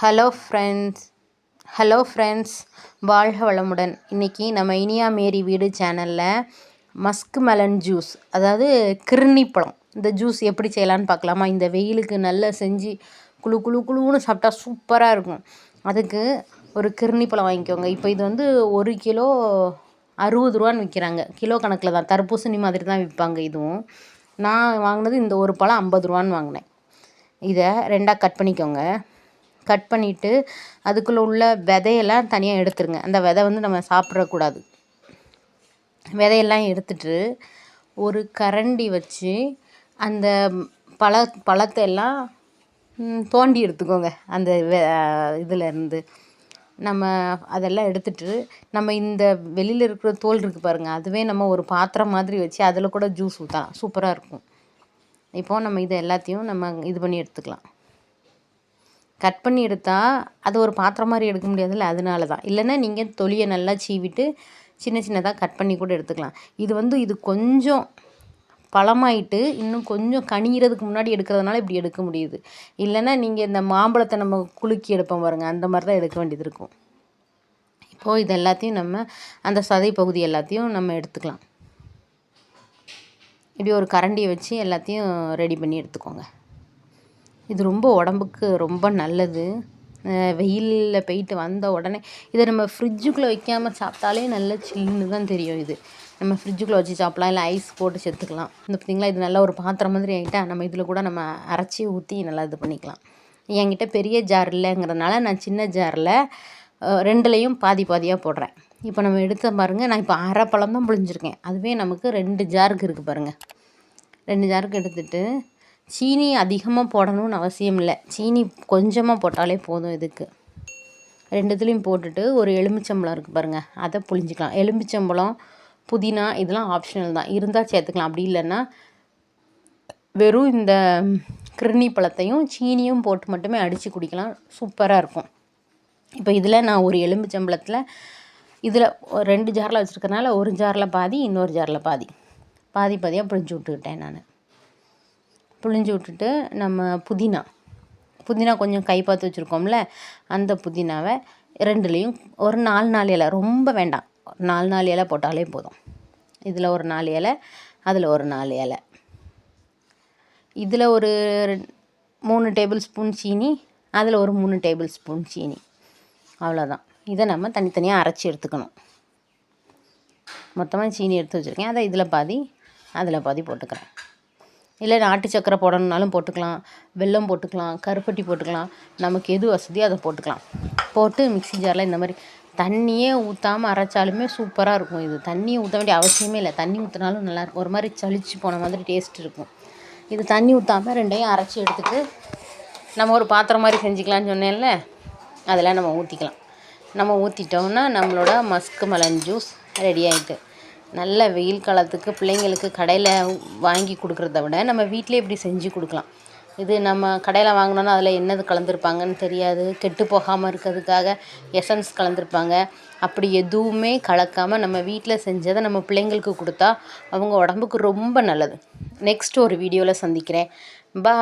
Hello friends hello friends வாழ்க வளமுடன். இன்றைக்கி நம்ம இனியா மேரி வீடு சேனலில் மஸ்க் மெலன் ஜூஸ் அதாவது கிருணி பழம். இந்த ஜூஸ் எப்படி செய்யலான்னு பார்க்கலாமா? இந்த வெயிலுக்கு நல்லா செஞ்சு குழு குழு குழுன்னு சாப்பிட்டா சூப்பராக இருக்கும். அதுக்கு ஒரு கிருணி பழம் வாங்கிக்கோங்க. இப்போ இது வந்து ஒரு கிலோ அறுபது ரூபான்னு விற்கிறாங்க கிலோ கணக்கில் தான். தர்பூசணி மாதிரி தான் விற்பாங்க இதுவும். நான் வாங்கினது இந்த ஒரு பழம் ஐம்பது ரூபான்னு வாங்கினேன். இதை ரெண்டாக கட் பண்ணிக்கோங்க. கட் பண்ணிவிட்டு அதுக்குள்ளே உள்ள விதையெல்லாம் தனியாக எடுத்துருங்க. அந்த விதை வந்து நம்ம சாப்பிடக்கூடாது. விதையெல்லாம் எடுத்துட்டு ஒரு கரண்டி வச்சு அந்த பழ பழத்தை எல்லாம் தோண்டி எடுத்துக்கோங்க. அந்த இதிலேருந்து நம்ம அதெல்லாம் எடுத்துட்டு நம்ம இந்த வெளியில் இருக்கிற தோல் இருக்குது பாருங்கள் அதுவே நம்ம ஒரு பாத்திரம் மாதிரி வச்சு அதில் கூட ஜூஸ் ஊற்றலாம் சூப்பராக இருக்கும். இப்போது நம்ம இதை எல்லாத்தையும் நம்ம இது பண்ணி எடுத்துக்கலாம். கட் பண்ணி எடுத்தால் அது ஒரு பாத்திரம் மாதிரி எடுக்க முடியாதுல்ல அதனால தான் இல்லைன்னா நீங்கள் தொலியை நல்லா சீவிட்டு சின்ன சின்னதாக கட் பண்ணி கூட எடுத்துக்கலாம். இது வந்து இது கொஞ்சம் பழமாயிட்டு இன்னும் கொஞ்சம் கனிகிறதுக்கு முன்னாடி எடுக்கிறதுனால இப்படி எடுக்க முடியுது. இல்லைன்னா நீங்கள் இந்த மாம்பழத்தை நம்ம குலுக்கி எடுப்போம் பாருங்கள் அந்த மாதிரி தான் எடுக்க வேண்டியது இருக்கும். இப்போது இது எல்லாத்தையும் நம்ம அந்த சதை பகுதி எல்லாத்தையும் நம்ம எடுத்துக்கலாம். இப்படி ஒரு கரண்டியை வச்சு எல்லாத்தையும் ரெடி பண்ணி எடுத்துக்கோங்க. இது ரொம்ப உடம்புக்கு ரொம்ப நல்லது. வெயிலில் போயிட்டு வந்த உடனே இதை நம்ம ஃப்ரிட்ஜுக்குள்ளே வைக்காமல் சாப்பிட்டாலே நல்ல சில்லுன்னு தான் தெரியும் இது. நம்ம ஃப்ரிட்ஜுக்குள்ளே வச்சு சாப்பிட்லாம் இல்லை ஐஸ் போட்டு சேர்த்துக்கலாம் இந்த பார்த்திங்களா இது நல்லா ஒரு பாத்திரம் மாதிரி ஆகிட்டா நம்ம இதில் கூட நம்ம அரைச்சி ஊற்றி நல்லா இது பண்ணிக்கலாம். என்கிட்ட பெரிய ஜார் இல்லைங்கிறதுனால நான் சின்ன ஜாரில் ரெண்டுலேயும் பாதி பாதியாக போடுறேன். இப்போ நம்ம எடுத்த பாருங்கள் நான் இப்போ அரை பழம் தான் புழிஞ்சிருக்கேன். அதுவே நமக்கு ரெண்டு ஜாருக்கு இருக்குது பாருங்கள் ரெண்டு ஜாருக்கு எடுத்துகிட்டு சீனி அதிகமாக போடணும்னு அவசியம் இல்லை. சீனி கொஞ்சமாக போட்டாலே போதும் இதுக்கு. ரெண்டுத்துலேயும் போட்டுட்டு ஒரு எலுமிச்சம்பழம் இருக்குது பாருங்கள் அதை புளிஞ்சிக்கலாம் எலுமிச்சம்பழம் புதினா இதெல்லாம் ஆப்ஷனல் தான். இருந்தால் சேர்த்துக்கலாம். அப்படி இல்லைன்னா வெறும் இந்த கிருணி பழத்தையும் சீனியும் போட்டு மட்டுமே அடித்து குடிக்கலாம். சூப்பராக இருக்கும். இப்போ இதில் நான் ஒரு எலுமிச்சம்பழத்தில் இதில் ரெண்டு ஜாரில் வச்சுருக்கனால ஒரு ஜாரில் பாதி இன்னொரு ஜாரில் பாதி. பாதி பாதியாக பிழிஞ்சு விட்டுக்கிட்டேன் நான். புழிஞ்சு விட்டுட்டு நம்ம புதினா. புதினா கொஞ்சம் கை பார்த்து வச்சுருக்கோம்ல அந்த புதினாவை ரெண்டுலேயும் ஒரு நாலு நாலு இலை ரொம்ப வேண்டாம். நாலு நாலு இலை போட்டாலே போதும். இதில் ஒரு நாலு இலை அதில் ஒரு நாலு இலை. இதில் ஒரு மூணு டேபிள் ஸ்பூன் சீனி அதில் ஒரு மூணு டேபிள் ஸ்பூன் சீனி. அவ்வளோதான் இதை நம்ம தனித்தனியாக அரைச்சி எடுத்துக்கணும். மொத்தமாக சீனி எடுத்து வச்சுருக்கேன். அதை இதில் பாதி அதில் பாதி போட்டுக்கிறேன். இல்லை நாட்டு சக்கரை போடணுன்னாலும் போட்டுக்கலாம். வெல்லம் போட்டுக்கலாம். கருப்பட்டி போட்டுக்கலாம். நமக்கு எது வசதியோ அதை போட்டுக்கலாம். போட்டு மிக்ஸி ஜாரில் இந்த மாதிரி தண்ணியே ஊற்றாமல் அரைச்சாலுமே சூப்பராக இருக்கும் இது. தண்ணியை ஊற்ற வேண்டிய அவசியமே இல்லை. தண்ணி ஊற்றினாலும் நல்லாயிருக்கும் ஒரு மாதிரி சளிச்சு போன மாதிரி டேஸ்ட் இருக்கும். இது தண்ணி ஊற்றாமல் ரெண்டையும் அரைச்சி எடுத்துகிட்டு நம்ம ஒரு பாத்திரம் மாதிரி செஞ்சுக்கலான்னு சொன்னேன்ல அதெல்லாம் நம்ம ஊற்றிக்கலாம் நம்ம ஊற்றிட்டோம்னா நம்மளோட மஸ்க் மலன் ஜூஸ் ரெடி ஆகிட்டு நல்ல வெயில் காலத்துக்கு பிள்ளைங்களுக்கு கடையில் வாங்கி கொடுக்குறத விட நம்ம வீட்டிலே இப்படி செஞ்சு கொடுக்கலாம். இது நம்ம கடையில் வாங்கினோன்னா அதில் என்னது கலந்துருப்பாங்கன்னு தெரியாது. கெட்டு போகாமல் இருக்கிறதுக்காக எசன்ஸ் கலந்துருப்பாங்க. அப்படி எதுவுமே கலக்காமல் நம்ம வீட்டில் செஞ்சதை நம்ம பிள்ளைங்களுக்கு கொடுத்தா அவங்க உடம்புக்கு ரொம்ப நல்லது. நெக்ஸ்ட் ஒரு வீடியோவில் சந்திக்கிறேன். பா